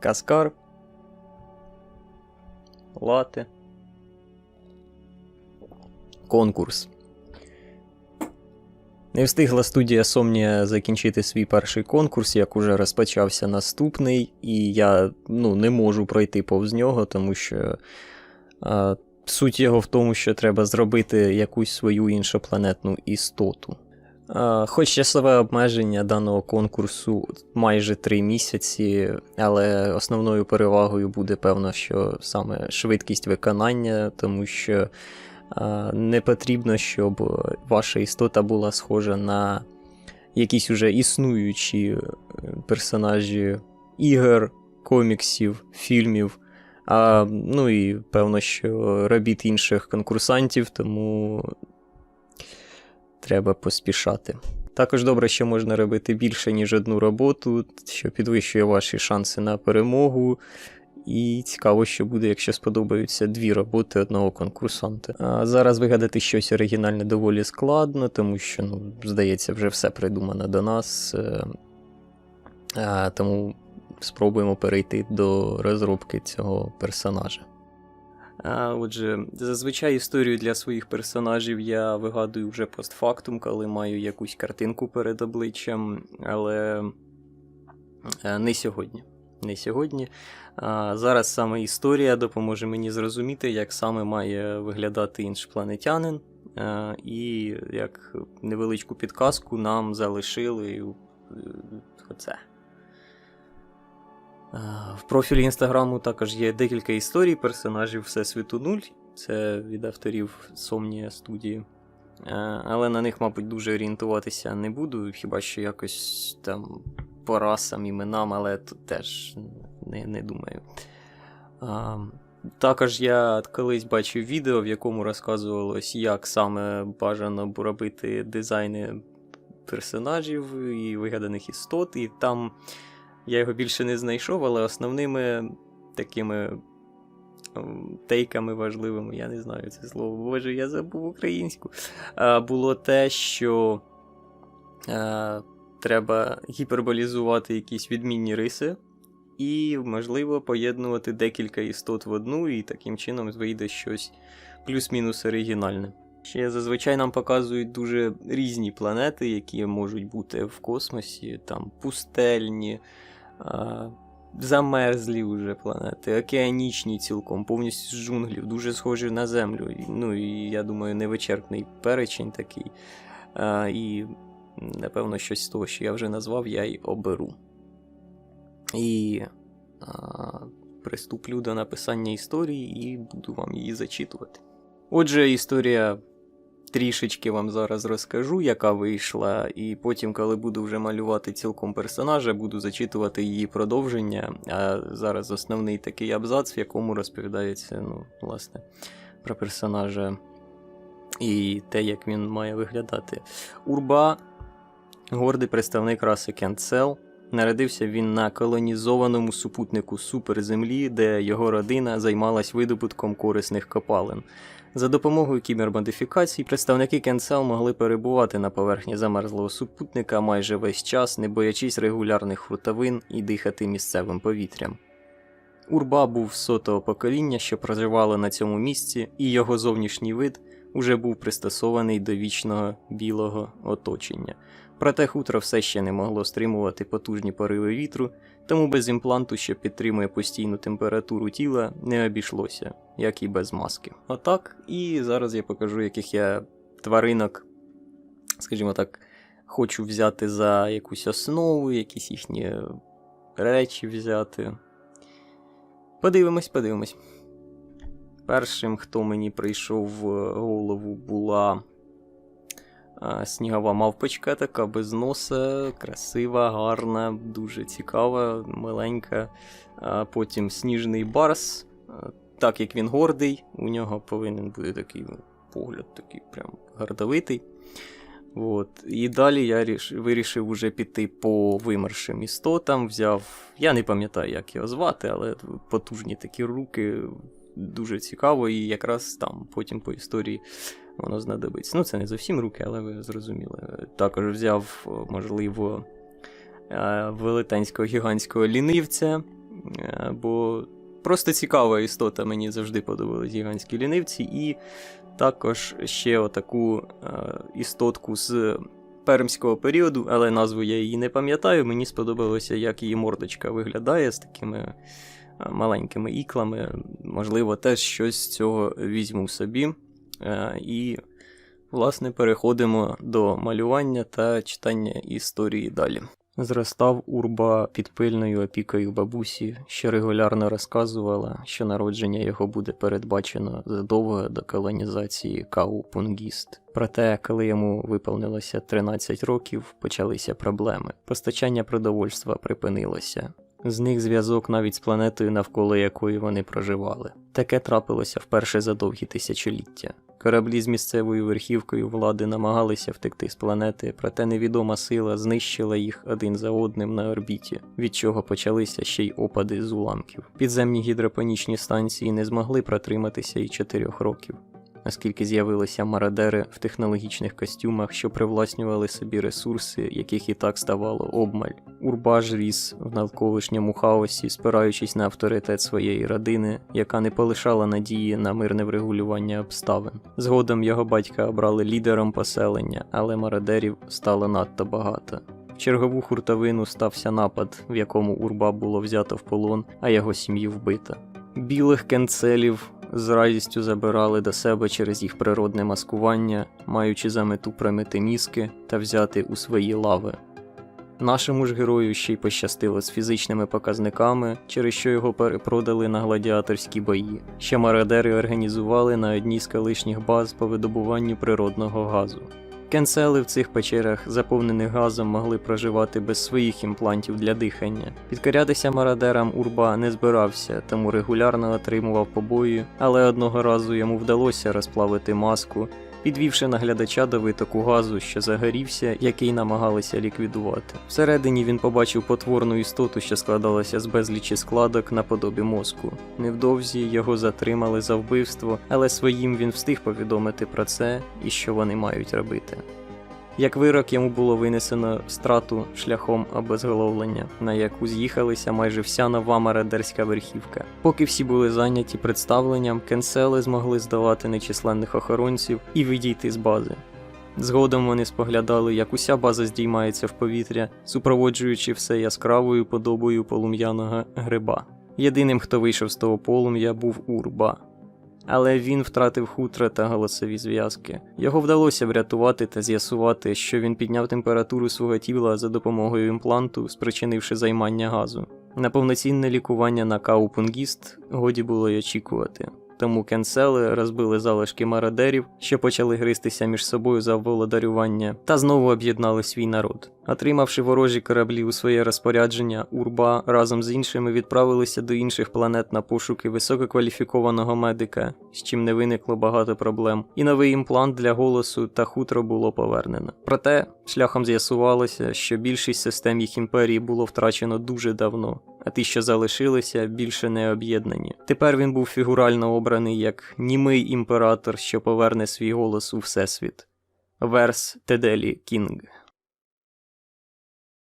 Каскар. Лати. Конкурс. Не встигла студія Сомнія закінчити свій перший конкурс, як уже розпочався наступний, і я ну, не можу пройти повз нього, тому що а, суть його в тому, що треба зробити якусь свою іншопланетну істоту. А, Хоч часове обмеження даного конкурсу майже 3 місяці, але основною перевагою буде певно, що саме швидкість виконання, тому що не потрібно, щоб ваша істота була схожа на якісь уже існуючі е, персонажі ігор, коміксів, фільмів. А, ну і певно, що робіт інших конкурсантів, тому треба поспішати. Також добре, що можна робити більше, ніж одну роботу, що підвищує ваші шанси на перемогу. І цікаво, що буде, якщо сподобаються дві роботи одного конкурсанта. А зараз вигадати щось оригінальне доволі складно, тому що, ну, здається, вже все придумано до нас. е, а, Тому спробуємо перейти до розробки цього персонажа. А, Отже, зазвичай історію для своїх персонажів я вигадую вже постфактум, коли маю якусь картинку перед обличчям, але е, не сьогодні. Не сьогодні. А, Зараз саме історія допоможе мені зрозуміти, як саме має виглядати іншопланетянин. Е, І як невеличку підказку нам залишили е, оце. Е, В профілі інстаграму також є декілька історій персонажів Всесвіту 0. Це від авторів Somnia студії. Е, Але на них, мабуть, дуже орієнтуватися не буду, хіба що якось там по расам, іменам, але тут теж не, не думаю. А, також я колись бачив відео, в якому розказувалось, як саме бажано робити дизайни персонажів і вигаданих істот, і там я його більше не знайшов, але основними такими ем, тейками важливими, я не знаю це слово, боже, я забув українську. Було те, що е, треба гіперболізувати якісь відмінні риси, і, можливо, поєднувати декілька істот в одну, і таким чином вийде щось плюс-мінус оригінальне. Ще зазвичай нам показують дуже різні планети, які можуть бути в космосі, там пустельні, замерзлі вже планети, океанічні цілком, повністю з джунглів, дуже схожі на Землю. Ну і я думаю, невичерпний перечень такий. А, і напевно, щось з того, що я вже назвав, я й оберу. І а, приступлю до написання історії і буду вам її зачитувати. Отже, історія трішечки вам зараз розкажу, яка вийшла, і потім, коли буду вже малювати цілком персонажа, буду зачитувати її продовження. А зараз основний такий абзац, в якому розповідається, ну, власне, про персонажа і те, як він має виглядати. Урба, гордий представник раси Кентсел. Народився він на колонізованому супутнику суперземлі, де його родина займалась видобутком корисних копалин. За допомогою кібермодифікацій представники Кенсел могли перебувати на поверхні замерзлого супутника майже весь час, не боячись регулярних хрутовин і дихати місцевим повітрям. Урба був сотого покоління, що проживало на цьому місці, і його зовнішній вид уже був пристосований до вічного білого оточення. Проте хутро все ще не могло стримувати потужні пориви вітру, тому без імпланту, що підтримує постійну температуру тіла, не обійшлося, як і без маски. Отак, і зараз я покажу, яких я тваринок, скажімо так, хочу взяти за якусь основу, якісь їхні речі взяти. Подивимось, подивимось. Першим, хто мені прийшов в голову, була снігова мавпочка, така без носа, красива, гарна, дуже цікава, миленька. А потім сніжний барс. Так як він гордий, у нього повинен бути такий ну, погляд, такий прям гордовитий. От. І далі я ріш... вирішив уже піти по вимершим істотам. Взяв. Я не пам'ятаю, як його звати, але потужні такі руки. Дуже цікаво, і якраз там потім по історії воно знадобиться. Ну, це не зовсім руки, але ви зрозуміли. Також взяв, можливо, е, велетенського гігантського лінивця. е, бо просто цікава істота, мені завжди подобались гігантські лінивці, і також ще отаку е, істотку з пермського періоду, але назву я її не пам'ятаю. Мені сподобалося, як її мордочка виглядає з такими е, маленькими іклами. Можливо, теж щось з цього візьму собі. Е, І, власне, переходимо до малювання та читання історії далі. Зростав урба під пильною опікою бабусі, що регулярно розказувала, що народження його буде передбачено задовго до колонізації Кау Пунгіст. Проте, коли йому виповнилося 13 років, почалися проблеми. Постачання продовольства припинилося. Зник зв'язок навіть з планетою, навколо якої вони проживали. Таке трапилося вперше за довгі тисячоліття. Кораблі з місцевою верхівкою влади намагалися втекти з планети, проте невідома сила знищила їх один за одним на орбіті, від чого почалися ще й опади з уламків. Підземні гідропонічні станції не змогли протриматися і чотирьох років. Оскільки з'явилися мародери в технологічних костюмах, що привласнювали собі ресурси, яких і так ставало обмаль. Урбаж ріс в навколишньому хаосі, спираючись на авторитет своєї родини, яка не полишала надії на мирне врегулювання обставин. Згодом його батька обрали лідером поселення, але мародерів стало надто багато. В чергову хуртовину стався напад, в якому урба було взято в полон, а його сім'ю вбито. Білих кенцелів з радістю забирали до себе через їх природне маскування, маючи за мету примити мізки та взяти у свої лави. Нашому ж герою ще й пощастило з фізичними показниками, через що його перепродали на гладіаторські бої, Ще мародери організували на одній з колишніх баз по видобуванню природного газу. Кенсели в цих печерах, заповнених газом, могли проживати без своїх імплантів для дихання. Підкорятися мародерам Урба не збирався, тому регулярно отримував побої, але одного разу йому вдалося розплавити маску, підвівши наглядача до витоку газу, що загорівся, який намагалися ліквідувати. Всередині він побачив потворну істоту, що складалася з безлічі складок наподобі мозку. Невдовзі його затримали за вбивство, але своїм він встиг повідомити про це і що вони мають робити. Як вирок йому було винесено страту шляхом обезголовлення, на яку з'їхалися майже вся нова мародерська верхівка. Поки всі були зайняті представленням, кенсели змогли здолати нечисленних охоронців і відійти з бази. Згодом вони споглядали, як уся база здіймається в повітря, супроводжуючи все яскравою подобою полум'яного гриба. Єдиним, хто вийшов з того полум'я, був Урба. Але він втратив хутра та голосові зв'язки. Його вдалося врятувати та з'ясувати, що він підняв температуру свого тіла за допомогою імпланту, спричинивши займання газу. На повноцінне лікування на Каупунгіст годі було й очікувати. Тому кенсели розбили залишки мародерів, що почали гристися між собою за володарювання, та знову об'єднали свій народ. Отримавши ворожі кораблі у своє розпорядження, Урба разом з іншими відправилися до інших планет на пошуки висококваліфікованого медика, з чим не виникло багато проблем, і новий імплант для голосу та хутро було повернено. Проте шляхом з'ясувалося, що більшість систем їх імперії було втрачено дуже давно, а ті, що залишилися, більше не об'єднані. Тепер він був фігурально обраний як німий імператор, що поверне свій голос у всесвіт. Верс Теделі Кінг.